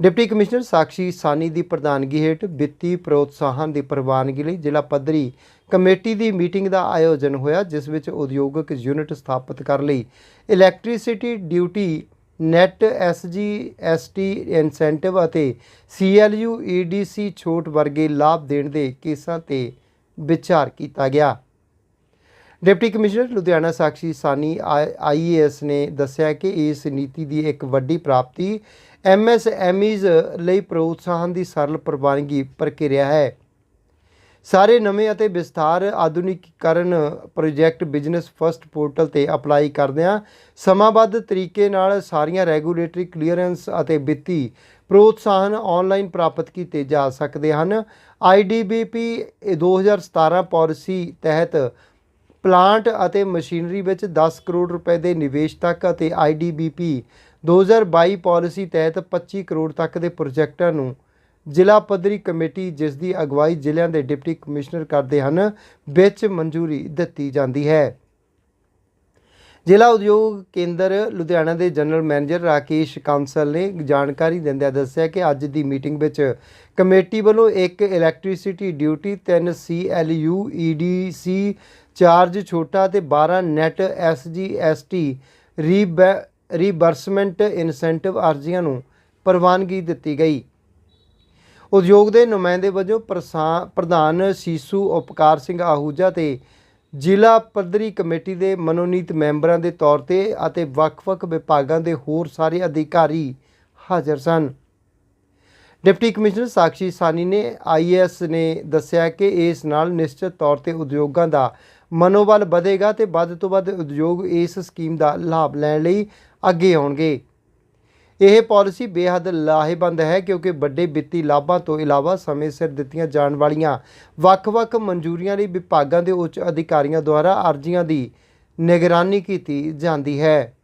Deputy commissioner Sakshi Sawhney ਦੀ ਪ੍ਰਧਾਨਗੀ ਹੇਠ ਵਿੱਤੀ ਪ੍ਰੋਤਸਾਹਨ ਦੀ ਪ੍ਰਵਾਨਗੀ ਲਈ ਜ਼ਿਲ੍ਹਾ ਪੱਧਰੀ ਕਮੇਟੀ ਦੀ ਮੀਟਿੰਗ ਦਾ ਆਯੋਜਨ ਹੋਇਆ, ਜਿਸ ਵਿੱਚ ਉਦਯੋਗਿਕ ਯੂਨਿਟ ਸਥਾਪਿਤ ਕਰਨ ਲਈ। Electricity, duty, net, SG, ST, incentive ਅਤੇ ਸੀਐਲਯੂ ਈਡੀਸੀ ਛੋਟ ਵਰਗੇ ਲਾਭ ਦੇਣ ਦੇ ਕੇਸਾਂ ਤੇ ਵਿਚਾਰ ਕੀਤਾ ਗਿਆ। Deputy commissioner Ludhiana Sakshi Sawhney IAS ਨੇ ਦੱਸਿਆ ਕਿ ਇਸ ਨੀਤੀ ਦੀ ਇੱਕ ਵੱਡੀ ਪ੍ਰਾਪਤੀ ਐਮਐਸਐਮਈਜ਼ ਲਈ ਪ੍ਰੋਤਸਾਹਨ ਦੀ ਸਰਲ ਪ੍ਰਵਾਨਗੀ ਪ੍ਰਕਿਰਿਆ ਹੈ। ਸਾਰੇ ਨਵੇਂ ਅਤੇ ਵਿਸਥਾਰ ਆਧੁਨਿਕੀਕਰਨ ਪ੍ਰੋਜੈਕਟ ਬਿਜ਼ਨਸ ਫਸਟ ਪੋਰਟਲ ਤੇ ਅਪਲਾਈ ਕਰਦਿਆਂ ਸਮਾਂਬੱਧ ਤਰੀਕੇ ਨਾਲ ਸਾਰੀਆਂ ਰੈਗੂਲੇਟਰੀ ਕਲੀਅਰੈਂਸ ਅਤੇ ਵਿੱਤੀ ਪ੍ਰੋਤਸਾਹਨ ਆਨਲਾਈਨ ਪ੍ਰਾਪਤ ਕੀਤੇ ਜਾ ਸਕਦੇ ਹਨ। ਆਈਡੀਬੀਪੀ 2017 ਪਾਲਿਸੀ ਤਹਿਤ ਪਲਾਂਟ ਅਤੇ ਮਸ਼ੀਨਰੀ ਵਿੱਚ 10 ਕਰੋੜ ਰੁਪਏ ਦੇ ਨਿਵੇਸ਼ ਤੱਕ ਅਤੇ ਆਈਡੀਬੀਪੀ 2022 ਪਾਲਿਸੀ ਤਹਿਤ 25 ਕਰੋੜ ਤੱਕ ਦੇ ਪ੍ਰੋਜੈਕਟਾਂ ਨੂੰ ਜ਼ਿਲ੍ਹਾ ਪੱਧਰੀ ਕਮੇਟੀ, ਜਿਸ ਦੀ ਅਗਵਾਈ ਜ਼ਿਲ੍ਹਿਆਂ ਦੇ ਡਿਪਟੀ ਕਮਿਸ਼ਨਰ ਕਰਦੇ ਹਨ, ਵਿੱਚ ਮਨਜ਼ੂਰੀ ਦਿੱਤੀ ਜਾਂਦੀ ਹੈ। ਜ਼ਿਲ੍ਹਾ ਉਦਯੋਗ ਕੇਂਦਰ ਲੁਧਿਆਣਾ ਦੇ ਜਨਰਲ ਮੈਨੇਜਰ ਰਾਕੇਸ਼ ਕਾਂਸਲ ਨੇ ਜਾਣਕਾਰੀ ਦਿੰਦਿਆਂ ਦੱਸਿਆ ਕਿ ਅੱਜ ਦੀ ਮੀਟਿੰਗ ਵਿੱਚ ਕਮੇਟੀ ਵੱਲੋਂ ਇੱਕ electricity duty 3 CLU EDC charge ਛੋਟਾ ਤੇ 12 net SG ST reimbursement incentive ਅਰਜ਼ੀਆਂ ਨੂੰ ਪ੍ਰਵਾਨਗੀ ਦਿੱਤੀ ਗਈ। ਉਦਯੋਗ ਦੇ ਨੁਮਾਇੰਦੇ ਵਜੋਂ ਪ੍ਰਸਾ- ਪ੍ਰਧਾਨ ਸੀਸੂ ਉਪਕਾਰ ਸਿੰਘ ਆਹੂਜਾ ਤੇ ਜ਼ਿਲ੍ਹਾ ਪੱਧਰੀ ਕਮੇਟੀ ਦੇ ਮਨੋਨੀਤ ਮੈਂਬਰਾਂ ਦੇ ਤੌਰ ਤੇ ਅਤੇ ਵੱਖ-ਵੱਖ ਵਿਭਾਗਾਂ ਦੇ ਹੋਰ ਸਾਰੇ ਅਧਿਕਾਰੀ ਹਾਜ਼ਰ ਸਨ। ਡਿਪਟੀ ਕਮਿਸ਼ਨਰ ਸਾਕਸ਼ੀ ਸਾਨੀ ਨੇ ਆਈਐਸ ਨੇ ਦੱਸਿਆ ਕਿ ਇਸ ਨਾਲ ਨਿਸ਼ਚਿਤ ਤੌਰ ਤੇ ਉਦਯੋਗਾਂ ਦਾ ਮਨੋਬਲ ਵਧੇਗਾ ਤੇ ਵੱਧ ਤੋਂ ਵੱਧ ਉਦਯੋਗ ਇਸ ਸਕੀਮ ਦਾ ਲਾਭ ਲੈਣ ਲਈ ਅੱਗੇ ਆਉਣਗੇ। ਇਹ ਪਾਲਿਸੀ ਬੇਹੱਦ ਲਾਹੇਵੰਦ ਹੈ ਕਿਉਂਕਿ ਵੱਡੇ ਵਿੱਤੀ ਲਾਭਾਂ ਤੋਂ ਇਲਾਵਾ ਸਮੇਂ ਸਿਰ ਦਿੱਤੀਆਂ ਜਾਣ ਵਾਲੀਆਂ ਵੱਖ-ਵੱਖ ਮਨਜ਼ੂਰੀਆਂ ਲਈ ਵਿਭਾਗਾਂ ਦੇ ਉੱਚ ਅਧਿਕਾਰੀਆਂ ਦੁਆਰਾ ਅਰਜ਼ੀਆਂ ਦੀ ਨਿਗਰਾਨੀ ਕੀਤੀ ਜਾਂਦੀ ਹੈ।